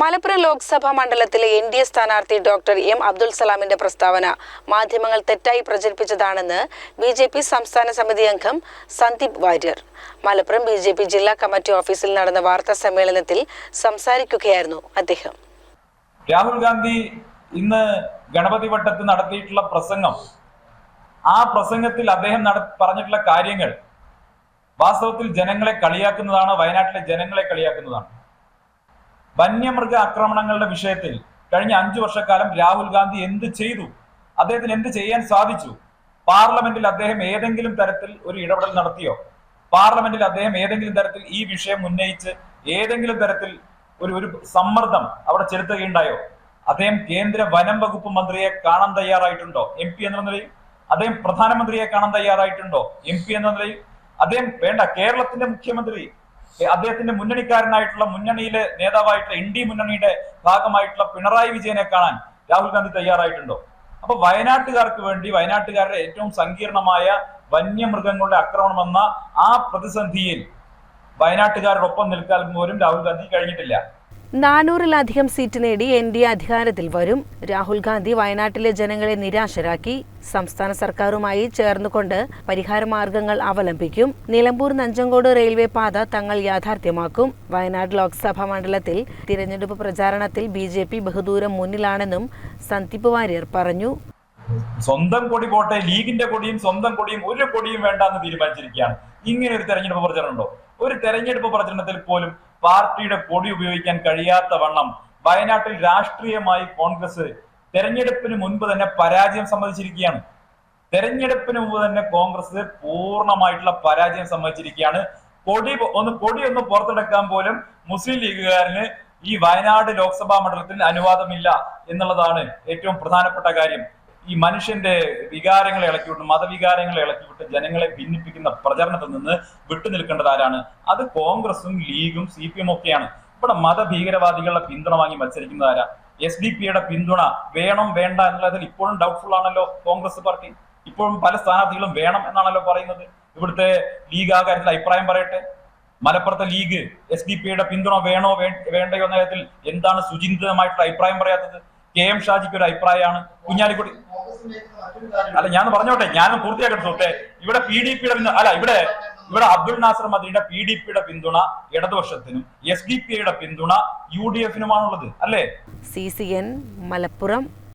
മലപ്പുറം ലോക്സഭാ മണ്ഡലത്തിലെ N D A സ്ഥാനാർത്ഥി doctor M Abdul സലാമിന്റെ പ്രസ്താവന മാധ്യമങ്ങൾ തെറ്റായി പ്രചരിപ്പിച്ചതാണെന്ന് ബി ജെ പി സംസ്ഥാന സമിതി അംഗം Sandeep Warrier. Malappuram B J P ജില്ലാ കമ്മിറ്റി ഓഫീസിൽ നടന്ന വാർത്താ സമ്മേളനത്തിൽ സംസാരിക്കുകയായിരുന്നു അദ്ദേഹം. രാഹുൽ ഗാന്ധി ഇന്ന് ഗണപതി വട്ടത്ത് നടത്തിയിട്ടുള്ള പ്രസംഗം ആ പ്രസംഗത്തിൽ അദ്ദേഹം പറഞ്ഞിട്ടുള്ള കാര്യങ്ങൾ വാസ്തവത്തിൽ ജനങ്ങളെ കളിയാക്കുന്നതാണ് വയനാട്ടിലെ ജനങ്ങളെ കളിയാക്കുന്നതാണ്. വന്യമൃഗ ആക്രമണങ്ങളുടെ വിഷയത്തിൽ കഴിഞ്ഞ അഞ്ചു വർഷക്കാലം രാഹുൽ ഗാന്ധി എന്ത് ചെയ്തു? അദ്ദേഹത്തിന് എന്ത് ചെയ്യാൻ സാധിച്ചു? പാർലമെന്റിൽ അദ്ദേഹം ഏതെങ്കിലും തരത്തിൽ ഒരു ഇടപെടൽ നടത്തിയോ? പാർലമെന്റിൽ അദ്ദേഹം ഏതെങ്കിലും തരത്തിൽ ഈ വിഷയം ഉന്നയിച്ച് ഏതെങ്കിലും തരത്തിൽ ഒരു ഒരു സമ്മർദ്ദം അവിടെ ചെലുത്തുകയുണ്ടായോ? അദ്ദേഹം കേന്ദ്ര വനം വകുപ്പ് മന്ത്രിയെ കാണാൻ തയ്യാറായിട്ടുണ്ടോ? എം പി എന്ന നിലയിൽ? അദ്ദേഹം പ്രധാനമന്ത്രിയെ കാണാൻ തയ്യാറായിട്ടുണ്ടോ? എം പി എന്ന നിലയിൽ? അദ്ദേഹം വേണ്ട കേരളത്തിന്റെ മുഖ്യമന്ത്രി അദ്ദേഹത്തിന്റെ മുന്നണിക്കാരനായിട്ടുള്ള മുന്നണിയിലെ നേതാവായിട്ടുള്ള എൻ ഡി മുന്നണിയുടെ ഭാഗമായിട്ടുള്ള പിണറായി വിജയനെ കാണാൻ രാഹുൽ ഗാന്ധി തയ്യാറായിട്ടുണ്ടോ? അപ്പൊ വയനാട്ടുകാർക്ക് വേണ്ടി വയനാട്ടുകാരുടെ ഏറ്റവും സങ്കീർണമായ വന്യമൃഗങ്ങളുടെ ആക്രമണം വന്ന ആ പ്രതിസന്ധിയിൽ വയനാട്ടുകാരോടൊപ്പം നിൽക്കാൻ പോലും രാഹുൽ ഗാന്ധി കഴിഞ്ഞിട്ടില്ല. നാനൂറിലധികം സീറ്റ് നേടി എൻ ഡി എ അധികാരത്തിൽ വരും. രാഹുൽ ഗാന്ധി വയനാട്ടിലെ ജനങ്ങളെ നിരാശരാക്കി. സംസ്ഥാന സർക്കാരുമായി ചേർന്നുകൊണ്ട് പരിഹാരമാർഗങ്ങൾ അവലംബിക്കും. നിലമ്പൂർ നഞ്ചങ്കോട് റെയിൽവേ പാത തങ്ങൾ യാഥാർത്ഥ്യമാക്കും. വയനാട് ലോക്സഭാ മണ്ഡലത്തിൽ തിരഞ്ഞെടുപ്പ് പ്രചാരണത്തിൽ ബി ജെ പി ബഹുദൂരം മുന്നിലാണെന്നും സന്ദീപ് വാര്യർ പറഞ്ഞു. സ്വന്തം കൊടി പോട്ടെ ലീഗിന്റെ കൊടിയും സ്വന്തം കൊടിയും ഒരു കൊടിയും വേണ്ടെന്ന് തീരുമാനിച്ചിരിക്കുകയാണ്. ഇങ്ങനെ ഒരു തെരഞ്ഞെടുപ്പ് പ്രചരണം ഉണ്ടോ? ഒരു തെരഞ്ഞെടുപ്പ് പ്രചരണത്തിൽ പോലും പാർട്ടിയുടെ പൊടി ഉപയോഗിക്കാൻ കഴിയാത്ത വണ്ണം വയനാട്ടിൽ രാഷ്ട്രീയമായി കോൺഗ്രസ് തെരഞ്ഞെടുപ്പിന് മുൻപ് തന്നെ പരാജയം സമ്മതിച്ചിരിക്കുകയാണ്. തെരഞ്ഞെടുപ്പിന് മുമ്പ് തന്നെ കോൺഗ്രസ് പൂർണമായിട്ടുള്ള പരാജയം സമ്മതിച്ചിരിക്കുകയാണ്. കൊടി ഒന്ന് കൊടി ഒന്ന് പുറത്തെടുക്കാൻ പോലും മുസ്ലിം ലീഗുകാരന് ഈ വയനാട് ലോക്സഭാ മണ്ഡലത്തിൽ അനുവാദമില്ല എന്നുള്ളതാണ് ഏറ്റവും പ്രധാനപ്പെട്ട കാര്യം. ഈ മനുഷ്യന്റെ വികാരങ്ങളെ ഇളക്കിവിട്ട് മതവികാരങ്ങളെ ഇളക്കിവിട്ട് ജനങ്ങളെ ഭിന്നിപ്പിക്കുന്ന പ്രചരണത്തിൽ നിന്ന് വിട്ടുനിൽക്കേണ്ടത് ആരാണ്? അത് കോൺഗ്രസും ലീഗും സി പി എം ഒക്കെയാണ്. ഇവിടെ മതഭീകരവാദികളുടെ പിന്തുണ വാങ്ങി മത്സരിക്കുന്നത് ആരാ? എസ് ഡി പിയുടെ പിന്തുണ വേണം വേണ്ട എന്നുള്ളതിൽ ഇപ്പോഴും ഡൗട്ട്ഫുൾ ആണല്ലോ കോൺഗ്രസ് പാർട്ടി. ഇപ്പോഴും പല സ്ഥാനാർത്ഥികളും വേണം എന്നാണല്ലോ പറയുന്നത്. ഇവിടുത്തെ ലീഗ് ആ കാര്യത്തിൽ അഭിപ്രായം പറയട്ടെ. മലപ്പുറത്തെ ലീഗ് എസ് ഡി പിയുടെ പിന്തുണ വേണോ വേണ്ടയോ എന്ന കാര്യത്തിൽ എന്താണ് സുചിന്തിതമായിട്ടുള്ള അഭിപ്രായം പറയാത്തത്? കെ എം ഷാജിക്ക് ഒരു അഭിപ്രായമാണ്. കുഞ്ഞാലിക്കുട്ടി അല്ല ഞാൻ പറഞ്ഞോട്ടെ? ഞാൻ പൂർത്തിയാക്കട്ടെ സുഹൃത്തെ. ഇവിടെ പി ഡി പിയുടെ പിന്തുണ അല്ല ഇവിടെ ഇവിടെ അബ്ദുൾ നാസർ മദ്രിയുടെ പി ഡി പിയുടെ പിന്തുണ ഇടതുപക്ഷത്തിനും എസ് ഡി പിയുടെ പിന്തുണ യു ഡി എഫിനുമാണുള്ളത് അല്ലേ? C C N Malappuram